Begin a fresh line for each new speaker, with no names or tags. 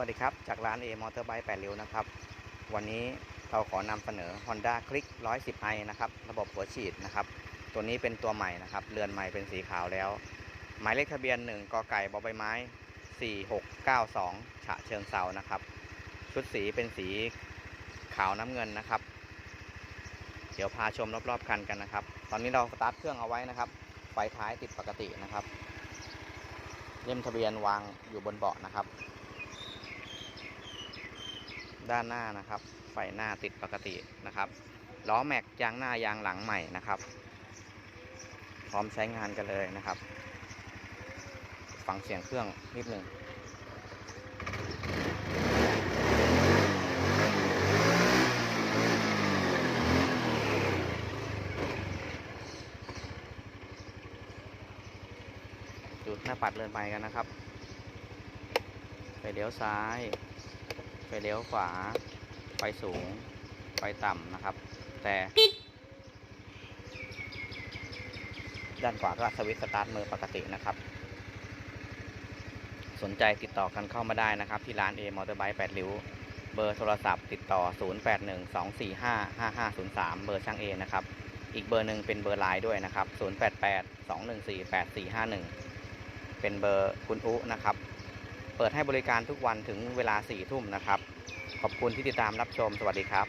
วัสดีครับ จากร้าน A Motorbike 8ริ้วนะครับ วันนี้เราขอนำเสนอ Honda Click 110i นะครับ ระบบหัวฉีดนะครับ ตัวนี้เป็นตัวใหม่นะครับ เรือนใหม่เป็นสีขาวแล้ว หมายเลขทะเบียน 1กไก่บอใบไม้ 4692 ฉะเชิงเซานะครับ ชุดสีเป็นสีขาวน้ำเงินนะครับ เดี๋ยวพาชมรอบๆคันกันนะครับ ตอนนี้เราสตาร์ทเครื่องเอาไว้นะครับ ไฟท้ายติดปกตินะครับ เล่มทะเบียนวางอยู่บนเบาะนะครับ ด้านหน้านะครับ ไฟหน้าติดปกตินะครับล้อแม็กยางหน้ายางหลังใหม่นะครับ พร้อมใช้งานกันเลยนะครับ ฟังเสียงเครื่องนิดหนึ่งจุดหน้าปัดเรือนไปกันนะครับไฟเลี้ยวซ้าย ไฟเลี้ยวขวาไฟสูงไฟต่ำนะครับ แต่ ด้านขวาก็สวิตช์สตาร์ทมือปกตินะครับ สนใจติดต่อกันเข้ามาได้นะครับ ที่ร้าน A Motorbike 8ริ้ว เบอร์โทรศัพท์ติดต่อ 0812455503 เบอร์ช่าง A นะครับ อีกเบอร์หนึ่งเป็นเบอร์ไลน์ด้วยนะครับ 0882148451 เป็นเบอร์คุณอุนะครับ เปิดให้บริการทุกวันถึงเวลา4ทุ่มนะครับ ขอบคุณที่ติดตามรับชม สวัสดีครับ